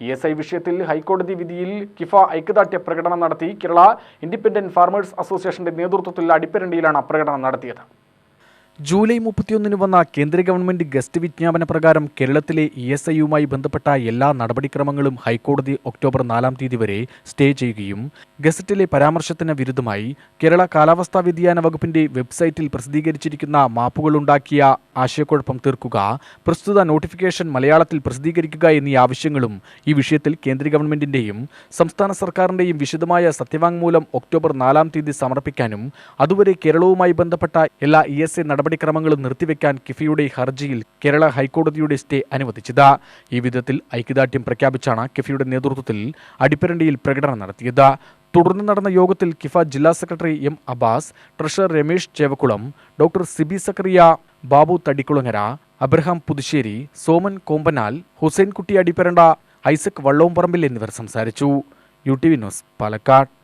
E S I വിഷയത്തിൽ ഹൈക്കോടതി വിധിയിൽ കിഫ ഐക്യദാർഢ്യ പ്രകടനം നടത്തി കേരള ഇൻഡിപെൻഡന്റ് ഫാർമേഴ്സ് അസോസിയേഷന്റെ നേതൃത്വത്തിൽ അടിപ്പരണ്ടിയിലാണ് പ്രകടനം നടത്തിയത്. ജൂലൈ മുപ്പത്തിയൊന്നിന് വന്ന കേന്ദ്ര ഗവൺമെന്റ് ഗസ്റ്റ് വിജ്ഞാപന പ്രകാരം കേരളത്തിലെ ഇ എസ് ഐയുമായി ബന്ധപ്പെട്ട എല്ലാ നടപടിക്രമങ്ങളും ഹൈക്കോടതി ഒക്ടോബർ നാലാം തീയതി വരെ സ്റ്റേ ചെയ്യുകയും ഗസറ്റിലെ പരാമർശത്തിന് വിരുദ്ധമായി കേരള കാലാവസ്ഥാ വ്യതിയാന വകുപ്പിന്റെ വെബ്സൈറ്റിൽ പ്രസിദ്ധീകരിച്ചിരിക്കുന്ന മാപ്പുകളുണ്ടാക്കിയ ആശയക്കുഴപ്പം തീർക്കുക പ്രസ്തുത നോട്ടിഫിക്കേഷൻ മലയാളത്തിൽ പ്രസിദ്ധീകരിക്കുക എന്നീ ആവശ്യങ്ങളും ഈ വിഷയത്തിൽ കേന്ദ്ര ഗവൺമെന്റിന്റെയും സംസ്ഥാന സർക്കാരിന്റെയും വിശദമായ സത്യവാങ്മൂലം ഒക്ടോബർ നാലാം തീയതി സമർപ്പിക്കാനും അതുവരെ കേരളവുമായി ബന്ധപ്പെട്ട എല്ലാ ഇ എസ് എ നടപടിക്രമങ്ങളും നിർത്തിവെക്കാൻ കിഫിയുടെ ഹർജിയിൽ കേരള ഹൈക്കോടതിയുടെ സ്റ്റേ അനുവദിച്ചത്. ഈ വിധത്തിൽ ഐക്യദാർഢ്യം പ്രഖ്യാപിച്ചാണ് കിഫിയുടെ നേതൃത്വത്തിൽ അടിപ്പരണ്ടിയിൽ പ്രകടനം നടത്തിയത്. തുടർന്ന് നടന്ന യോഗത്തിൽ കിഫ ജില്ലാ secretary M Abbas treasurer Ramesh Chevakkulam doctor Siby Zacharia Babu Thadikkulangara Abraham Puthussery Soman Kombanal Hussainkutty Adipparanda Isaac Vallomparambil എന്നിവർ സംസാരിച്ചു. U T V news Palakkad.